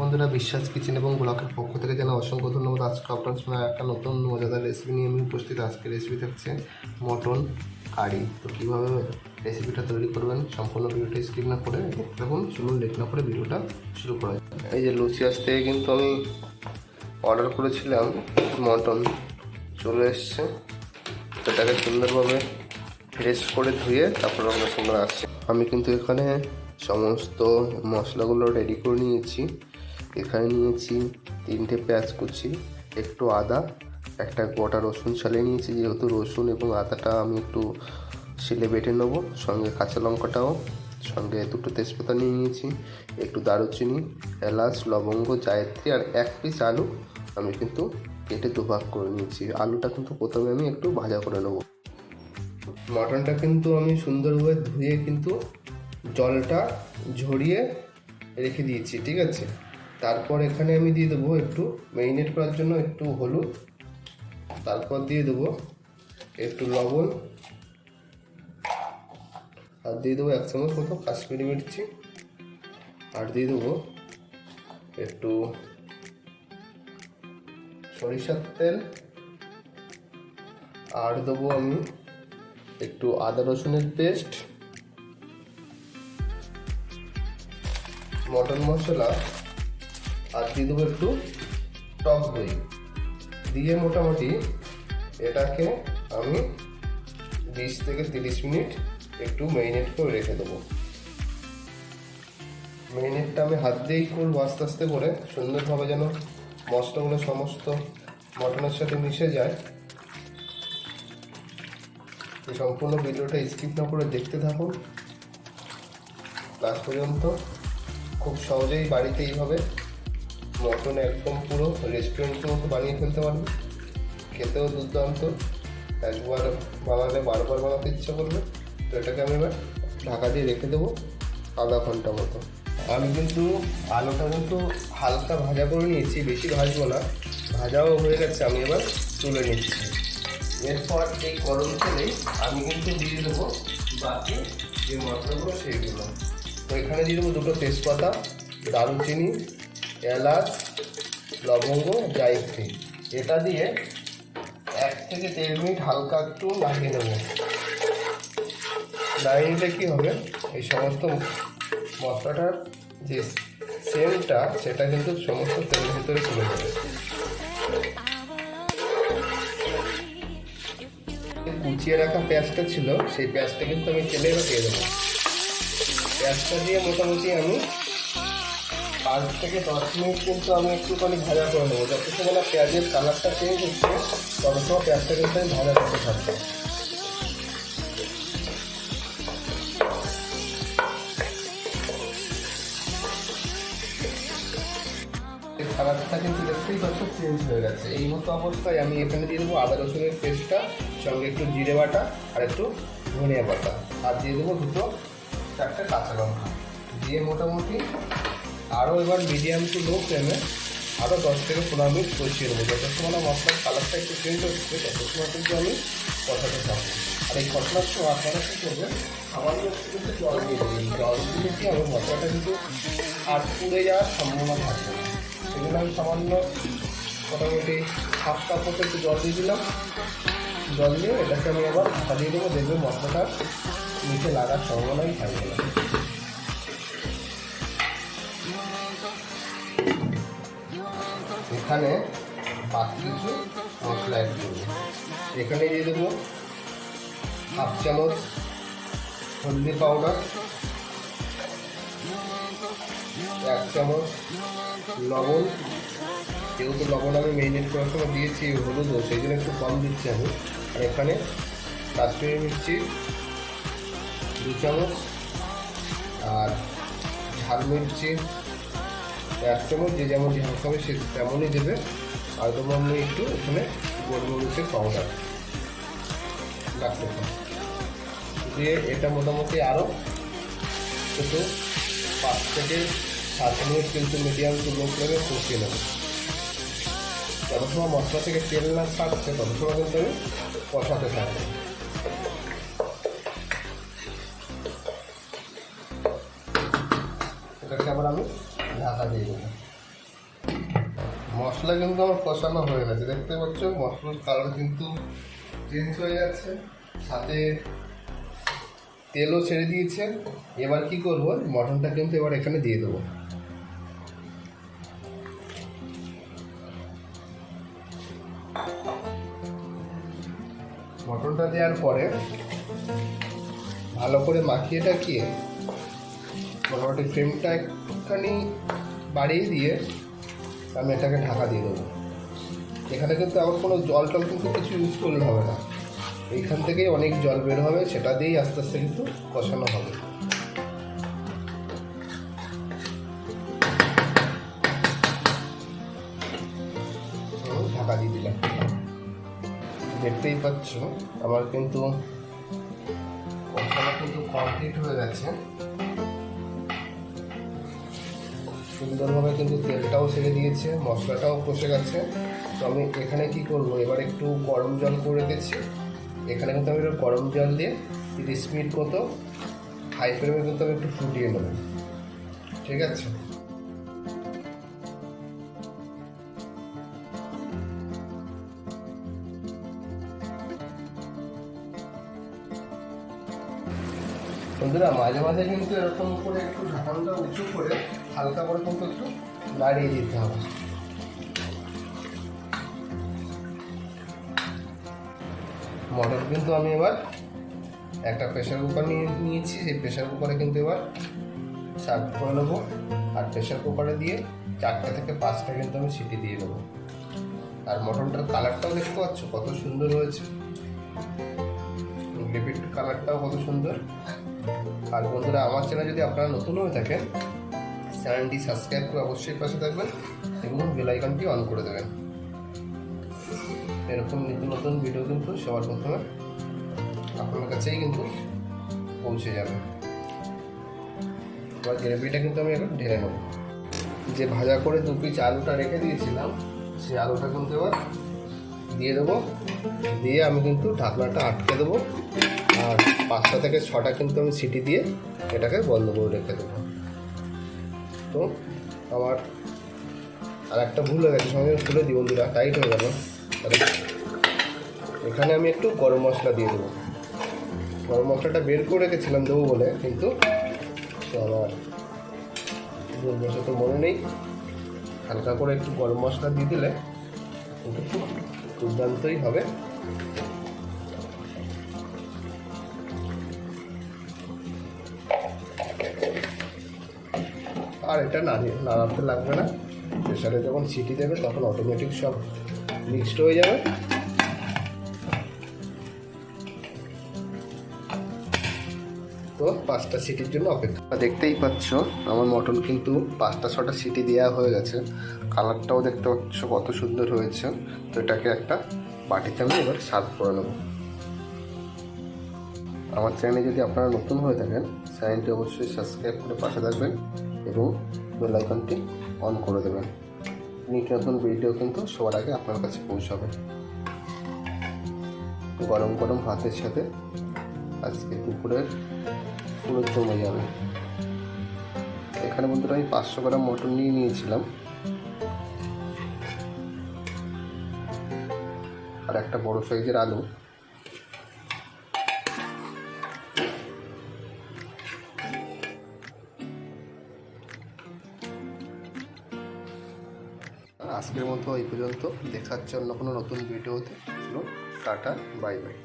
বন্ধুরা, বিশ্বাস কিচেন এবং ব্লকের পক্ষ থেকে যেন অসংখ্য ধন্যবাদ। আজকে আপনার সামনে একটা নতুন মজাদার রেসিপি নিয়ে আমি উপস্থিত। আজকে রেসিপি থাকছে মটন কারি। তো কীভাবে রেসিপিটা তৈরি করবেন সম্পূর্ণ ভিডিওটা স্কিপ না করে দেখতে থাকুন চলুন লেট না করে ভিডিওটা শুরু করা। এই যে লুচিয়াস থেকে কিন্তু আমি অর্ডার করেছিলাম মটন। চলে এসছে। সেটাকে সুন্দরভাবে ফ্রেশ করে ধুয়ে তারপর আপনার সঙ্গে আসছে আমি কিন্তু এখানে সমস্ত মশলাগুলো রেডি করে নিয়েছি। এখানে নিয়েছি তিনটে পেঁয়াজ কুচি, একটু আদা, একটা গোটা রসুন ছালিয়ে নিয়েছি, যেহেতু রসুন এবং আদাটা আমি একটু শিলে বেটে নেব, সঙ্গে কাঁচা লঙ্কাটাও, সঙ্গে দুটো তেজপাতা নিয়ে নিয়েছি, একটু দারুচিনি, এলাচ, লবঙ্গ, জায়ত্রী আর এক পিস আলু আমি কিন্তু কেটে দুভাগ করে নিয়েছি। আলুটা কিন্তু প্রথমে আমি একটু ভাজা করে নেব। মটনটা কিন্তু আমি সুন্দরভাবে ধুয়ে কিন্তু জলটা ঝরিয়ে রেখে দিয়েছি, ঠিক আছে? তারপর এখানে আমি দিয়ে দেবো একটু ম্যারিনেট করার জন্য একটু হলুদ। তারপর দিয়ে দেবো একটু লবণ। আর দিয়ে দেবো এক চামচ মতো কাশ্মীরি মির্চি। আর দিয়ে দেবো একটু সরিষার তেল। আর দেবো আমি একটু আদা রসুনের পেস্ট। মটন মশলা আর দিয়ে দেবো একটু টক দই। দিয়ে মোটামুটি এটাকে আমি বিশ থেকে তিরিশ মিনিট একটু ম্যারিনেট করে রেখে দেবো। ম্যারিনেটটা আমি হাত দিয়েই করব আস্তে আস্তে করে, সুন্দরভাবে যেন মশলাগুলো সমস্ত মটনের সাথে মিশে যায়। তো সম্পূর্ণ ভিডিওটা স্কিপ না করে দেখতে থাকুন। লাস্ট পর্যন্ত খুব সহজেই বাড়িতে এইভাবে মটন একদম পুরো রেস্টুরেন্টের মতো বানিয়ে ফেলতে পারবে। খেতেও দুর্দান্ত। একবার বানালে বারবার বানাতে ইচ্ছা করবে। তো এটাকে আমি এবার ঢাকা দিয়ে রেখে দেবো আধা ঘণ্টা মতো। আমি কিন্তু আলুটা কিন্তু হালকা ভাজা করে নিয়েছি, বেশি ভাজবো না। ভাজাও হয়ে গেছে, আমি এবার তুলে নিচ্ছি। এরপর এই গরম তেলেই আমি কিন্তু দিয়ে দেবো বাকি যে মশলাগুলো সেইগুলো। তো এখানে দিয়ে দেবো দুটো তেজপাতা, দারুচিনি এলাচ, লবঙ্গ, জায়ত্রী। এটা দিয়ে এক থেকে দেড় মিনিট হালকা একটু লাগিয়ে নেব। নিলে কী হবে? এই সমস্ত মশলাটার যে সেলটা, সেটা কিন্তু সমস্ত তেলের ভিতরে চলে যাবে। কুচিয়ে রাখা পেঁয়াজটা ছিল, সেই পেঁয়াজটা কিন্তু আমি তেলে দিয়ে দেবো। পেঁয়াজটা দিয়ে মোটামুটি আমি পাঁচ থেকে দশ মিনিট কিন্তু আমি একটুখানি ভাজা করে নেব। যত সময় না পেঁয়াজের কালারটা চেঞ্জ হচ্ছে তত সময় পেঁয়াজটা কিন্তু আমি ভাজা করতে থাকব। কালারটা কিন্তু দেখতেই পাচ্ছ চেঞ্জ হয়ে গেছে। এই মতো অবস্থায় আমি এখানে দিয়ে দেবো আদা রসুনের পেস্টটা, সঙ্গে একটু জিরে বাটা আর একটু ধনিয়া বাটা। আর দিয়ে দেবো দুটো চারটে কাঁচা লঙ্কা। দিয়ে মোটামুটি আরও এবার মিডিয়াম টু লো ফ্লেমে আরও দশ থেকে পনেরো মিনিট কষিয়ে দেবো। যত সময় না মশলার কালারটা একটু চেঞ্জ হচ্ছে তত সময় কিন্তু আমি কষাতে থাকব আর এই কষানোর সময় আপনারা কী করবেন সামান্য একটু কিন্তু জল দিয়ে দেবেন। জল দিলে কি হবে, মশলাটা কিন্তু আর পুড়ে যাওয়ার সম্ভাবনা থাকবে না। সেগুলো আমি সামান্য মোটামুটি হাফ কাপ মতো একটু জল দিয়ে দিলাম। জল দিয়ে এটাকে আমি আবার দিয়ে দেবো দেখবে মশলাটা নিচে লাগার সম্ভাবনাই থাকবে না। এখানে বাকি কিছু মশলা অ্যাড করব। এখানে দিয়ে দেবো হাফ চামচ হলদি পাউডার এক চামচ লবণ। যেহেতু লবণ আমি মেরিনেট করার সময় দিয়েছি হলুদও সেই জন্য একটু কম দিচ্ছি আমি। আর এখানে কাশ্মীরি মির্চি দু চামচ আর ঝাল মির্চি এক চামচ যে যেমন ঝাল খাবে সে তেমনই দেবে। আর তোমার একটু এখানে গোলমরিচের পাউডার পারে দিয়ে এটা মোটামুটি আরও একটু পাঁচ থেকে সাত মিনিট কিন্তু মিডিয়াম টু লো ফ্লেমে কষিয়ে নেব। যত সময় মশলা থেকে তেল না ছাড়ছে, তত সময় কিন্তু আমি কষাতে থাকব। এটাকে আবার আমি ঢাকা দিয়ে দেবো। মশলা কিন্তু আমার কষানো হয়ে গেছে। দেখতে পাচ্ছ, মশলার কালার কিন্তু চেঞ্জ হয়ে যাচ্ছে। সাথে তেলও ছেড়ে দিয়েছে। এবার কি করব? মটনটা কিন্তু এবার এখানে দিয়ে দেবো। মটনটা দেওয়ার পরে ভালো করে মাখিয়ে টাকিয়ে মোটামুটি ফ্রেমটা একটুখানি বাড়িয়ে দিয়ে আমি এটাকে ঢাকা দিয়ে দেবো। এখানে কিন্তু আমার কোনো জল টল কিন্তু কিছু ইউজ করলে হবে না। এইখান থেকেই অনেক জল বের হবে, সেটা দিয়েই আস্তে আস্তে কিন্তু কষানো হবে। ঢাকা দিয়ে দিলাম। দেখতেই পাচ্ছ, আমার কিন্তু কষানো কিন্তু কমপ্লিট হয়ে গেছে। সুন্দরভাবে কিন্তু তেলটাও ছেড়ে দিয়েছে, মশলাটাও কষে গেছে। তো আমি এখানে কি করব? এবার একটু গরম জল করে রেখেছি। এখানে কিন্তু আমি একটু গরম জল দিয়ে তিরিশ মিনিট মতো হাই ফ্লেমে কিন্তু আমি একটু ফুটিয়ে নেব। ঠিক আছে? বন্ধুরা, মাঝে মাঝে কিন্তু এরকম করে একটু ঢাকনটা উঁচু করে হালকা করে কিন্তু একটু নাড়িয়ে দিতে হবে। মটর কিন্তু আমি এবার একটা প্রেশার কুকার নিয়ে নিয়েছি, সেই প্রেশার কুকারে কিন্তু এবার সার্ভ করে নেব। আর প্রেশার কুকারে দিয়ে চারটে থেকে পাঁচটা কিন্তু আমি সিটি দিয়ে দেবো। আর মটনটার কালারটাও দেখতে পাচ্ছ, কত সুন্দর হয়েছে। গ্রেভির কালারটাও কত সুন্দর। আর বন্ধুরা, আমার চ্যানেল যদি আপনারা নতুন হয়ে থাকেন চ্যানেলটি সাবস্ক্রাইব করে অবশ্যই পাশে থাকবেন এবং বেল আইকনটি অন করে দেবেন। এরকম নিত্য নতুন ভিডিও কিন্তু সবার প্রথমে আপনার কাছেই কিন্তু পৌঁছে যাবে। এবার গ্রেভিটা কিন্তু আমি এখন ঢেলে নেব। যে ভাজা করে দু পিস আলুটা রেখে দিয়েছিলাম, সেই আলুটা কিন্তু এবার দিয়ে দেবো। দিয়ে আমি কিন্তু ঢাকনাটা আটকে দেবো। আর পাঁচটা থেকে ছটা কিন্তু আমি সিটি দিয়ে এটাকে বন্ধ করে রেখে দেবো। তো আমার আর একটা ভুল হয়ে গেছে, সঙ্গে খুলে দিই বন্ধুরা টাইট হয়ে গেল। এখানে আমি একটু গরম মশলা দিয়ে দেবো। গরম মশলাটা বের করে রেখেছিলাম দেবো বলে, কিন্তু আমার তো মনে নেই। হালকা করে একটু গরম মশলা দিয়ে দিলে কিন্তু খুব দুর্দান্তই হবে। আর এটা নাড়িয়ে নাড়াতে লাগবে না। প্রেশারে যখন সিটি দেবে, তখন অটোমেটিক সব মিক্সড হয়ে যাবে। তো পাঁচটা সিটির জন্য অপেক্ষা। দেখতেই পাচ্ছ, আমার মটন কিন্তু পাঁচটা, ছটা সিটি দেওয়া হয়ে গেছে। কালারটাও দেখতে পাচ্ছ কত সুন্দর হয়েছে। তো এটাকে একটা বাটিতে আমি এবার সার্ভ করে নেব। আমার চ্যানেলে যদি আপনারা নতুন হয়ে থাকেন, চ্যানেলটি অবশ্যই সাবস্ক্রাইব করে পাশে থাকবেন। এবং বেল আইকনটি অন করে দেবেন। নিত্য নতুন ভিডিও কিন্তু সবার আগে আপনার কাছে পৌঁছাবে। গরম গরম ভাতের সাথে আজকে দুপুরের পুরো জমে যাবে। এখানে বন্ধুরা আমি পাঁচশো গ্রাম মটন নিয়ে নিয়েছিলাম। আর একটা বড় সাইজের আলু। আজকের মতো এই পর্যন্ত। দেখার জন্য কোনো নতুন ভিডিওতে। চলুন টাটা বাই বাই।